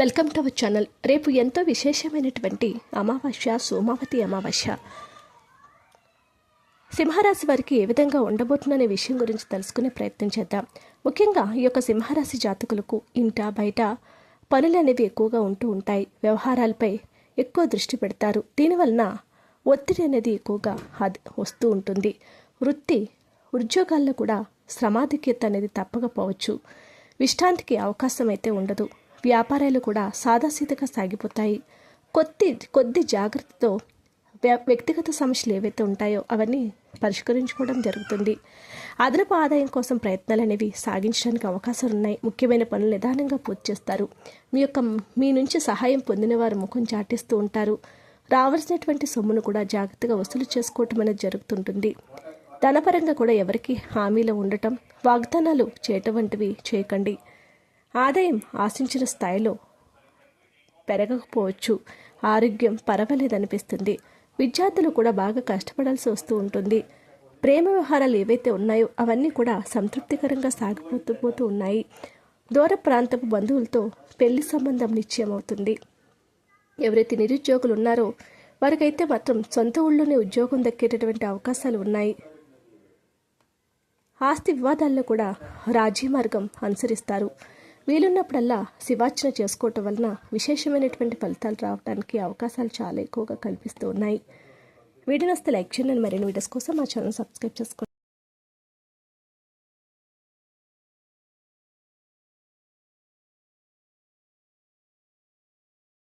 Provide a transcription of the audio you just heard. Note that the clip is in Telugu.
Welcome to our channel. రేపు ఎంతో విశేషమైనటువంటి అమావాస్య సోమావతి అమావాస్య. సింహరాశి వారికి ఏ విధంగా ఉండబోతుందనే విషయం గురించి తెలుసుకునే ప్రయత్నం చేద్దాం. ముఖ్యంగా ఈ యొక్క సింహరాశి జాతకులకు ఇంట బయట పనులు అనేవి ఎక్కువగా ఉంటూ ఉంటాయి. వ్యవహారాలపై ఎక్కువ దృష్టి పెడతారు. దీనివలన ఒత్తిడి అనేది ఎక్కువగా అది వస్తూ ఉంటుంది. వృత్తి ఉద్యోగాల్లో కూడా శ్రమాధిక్యత అనేది తప్పకపోవచ్చు. విశ్రాంతికి అవకాశం అయితే ఉండదు. వ్యాపారాలు కూడా సాదాసీదగా సాగిపోతాయి. కొద్ది కొద్ది జాగ్రత్తతో వ్య- వ్యక్తిగత సమస్యలు ఏవైతే ఉంటాయో అవన్నీ పరిష్కరించుకోవడం జరుగుతుంది. అదనపు ఆదాయం కోసం ప్రయత్నాలు అనేవి సాగించడానికి అవకాశాలు ఉన్నాయి ముఖ్యమైన పనులు నిదానంగా పూర్తి చేస్తారు. మీ యొక్క మీ నుంచి సహాయం పొందిన వారు ముఖం చాటిస్తూ ఉంటారు. రావాల్సినటువంటి సొమ్మును కూడా జాగ్రత్తగా వసూలు చేసుకోవటం అనేది జరుగుతుంటుంది. ధనపరంగా కూడా ఎవరికి హామీలో ఉండటం వాగ్దానాలు చేయటం వంటివి చేయకండి. ఆదాయం ఆశించిన స్థాయిలో పెరగకపోవచ్చు. ఆరోగ్యం పర్వాలేదనిపిస్తుంది. విద్యార్థులు కూడా బాగా కష్టపడాల్సి వస్తూ ఉంటుంది. ప్రేమ వ్యవహారాలు ఏవైతే ఉన్నాయో అవన్నీ కూడా సంతృప్తికరంగా సాగిపోతూ పోతూ ఉన్నాయి. దూర ప్రాంతపు బంధువులతో పెళ్ళి సంబంధం నిశ్చయమవుతుంది. ఎవరైతే నిరుద్యోగులు ఉన్నారో వారికైతే మాత్రం సొంత ఊళ్ళోనే ఉద్యోగం దక్కేటటువంటి అవకాశాలు ఉన్నాయి. ఆస్తి వివాదాల్లో కూడా రాజీ మార్గం అనుసరిస్తారు. వీలున్నప్పుడల్లా శివార్చన చేసుకోవటం వలన విశేషమైనటువంటి ఫలితాలు రావడానికి అవకాశాలు చాలా ఎక్కువగా కల్పిస్తూ ఉన్నాయి. వీడియోని వస్తే లైక్ చేయండి. మరిన్ని వీడియోస్ కోసం మా ఛానల్ సబ్స్క్రైబ్ చేసుకోండి.